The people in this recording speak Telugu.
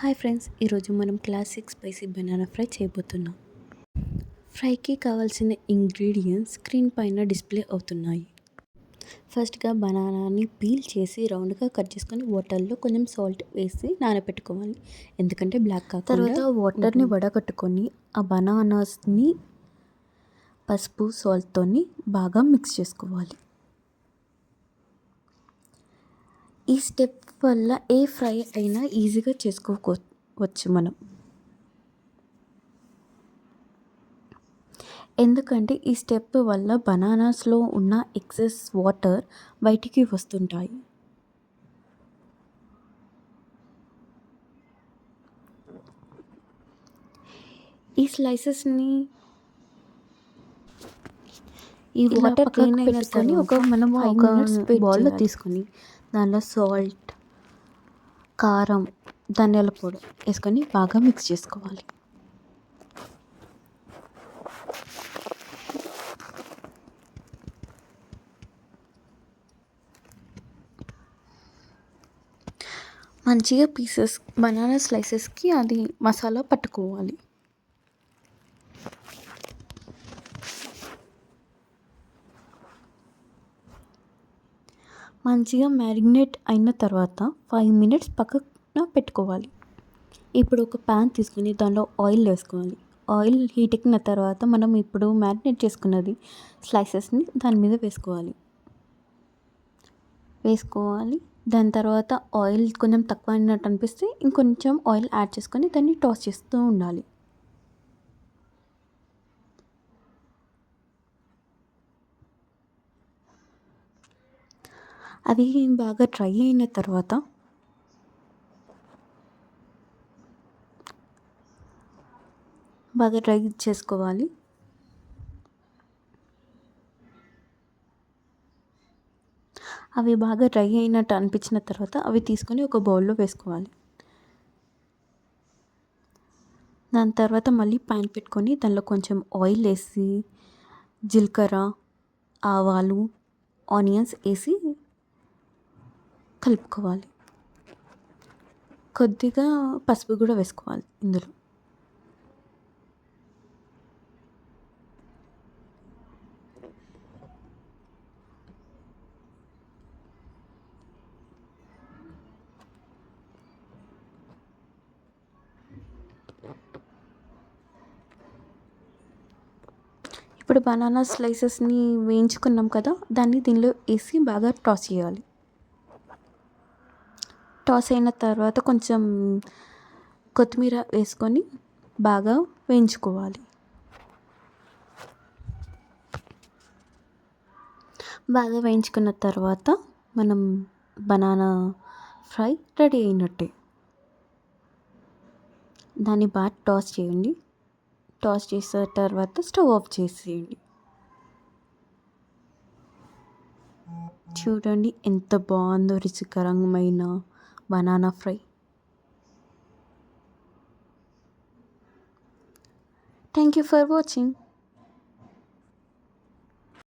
హాయ్ ఫ్రెండ్స్ ఈరోజు మనం క్లాసిక్ స్పైసీ బనానా ఫ్రై చేయబోతున్నాం. ఫ్రైకి కావాల్సిన ఇంగ్రీడియంట్స్ స్క్రీన్ పైన డిస్ప్లే అవుతున్నాయి. ఫస్ట్గా బనానాని పీల్ చేసి రౌండ్గా కట్ చేసుకొని వాటర్లో కొంచెం సాల్ట్ వేసి నానబెట్టుకోవాలి. ఎందుకంటే బ్లాక్ కాకుండా తర్వాత వాటర్ని వడగట్టుకొని ఆ బనానాస్ని పసుపు సాల్ట్తోని బాగా మిక్స్ చేసుకోవాలి. ఈ స్టెప్ వల్ల ఏ ఫ్రై అయినా ఈజీగా చేసుకోవచ్చు మనం. ఎందుకంటే ఈ స్టెప్ వల్ల బనానాస్లో ఉన్న ఎక్సెస్ వాటర్ బయటికి వస్తుంటాయి. ఈ స్లైసెస్ని ఈ వాటర్ క్లీన్ అయిన ఒక మనం ఒక బౌల్లో తీసుకొని దానిలో సాల్ట్ కారం ధనియాల పొడి వేసుకొని బాగా మిక్స్ చేసుకోవాలి. మంచిగా పీసెస్ బనానా స్లైసెస్కి అది మసాలా పట్టుకోవాలి. మంచిగా మ్యారినేట్ అయిన తర్వాత ఫైవ్ మినిట్స్ పక్కన పెట్టుకోవాలి. ఇప్పుడు ఒక ప్యాన్ తీసుకుని దానిలో ఆయిల్ వేసుకోవాలి. ఆయిల్ హీట్ ఎక్కిన తర్వాత మనం ఇప్పుడు మ్యారినేట్ చేసుకున్నది స్లైసెస్ని దాని మీద వేసుకోవాలి. వేసుకోవాలి. దాని తర్వాత ఆయిల్ కొంచెం తక్కువ అయినట్టు అనిపిస్తే ఇంకొంచెం ఆయిల్ యాడ్ చేసుకొని దాన్ని టాస్ చేస్తూ ఉండాలి. అది బాగా డ్రై అయిన తర్వాత బాగా డ్రై చేసుకోవాలి. అవి బాగా డ్రై అయినట్టు అనిపించిన తర్వాత అవి తీసుకొని ఒక బౌల్లో వేసుకోవాలి. దాని తర్వాత మళ్ళీ ప్యాన్ పెట్టుకొని దానిలో కొంచెం ఆయిల్ వేసి జీలకర్ర ఆవాలు ఆనియన్స్ వేసి కలుపుకోవాలి. కొద్దిగా పసుపు కూడా వేసుకోవాలి ఇందులో. ఇప్పుడు బనానా స్లైసెస్ని వేయించుకున్నాం కదా దాన్ని దీనిలో వేసి బాగా టాస్ చేయాలి. టాస్ అయిన తర్వాత కొంచెం కొత్తిమీర వేసుకొని బాగా వేయించుకోవాలి. బాగా వేయించుకున్న తర్వాత మనం బనానా ఫ్రై రెడీ అయినట్టే. దాన్ని బాగా టాస్ చేయండి. టాస్ చేసిన తర్వాత స్టవ్ ఆఫ్ చేసేయండి. చూడండి ఎంత బాగుందో రుచికరమైన banana fry. Thank you for watching.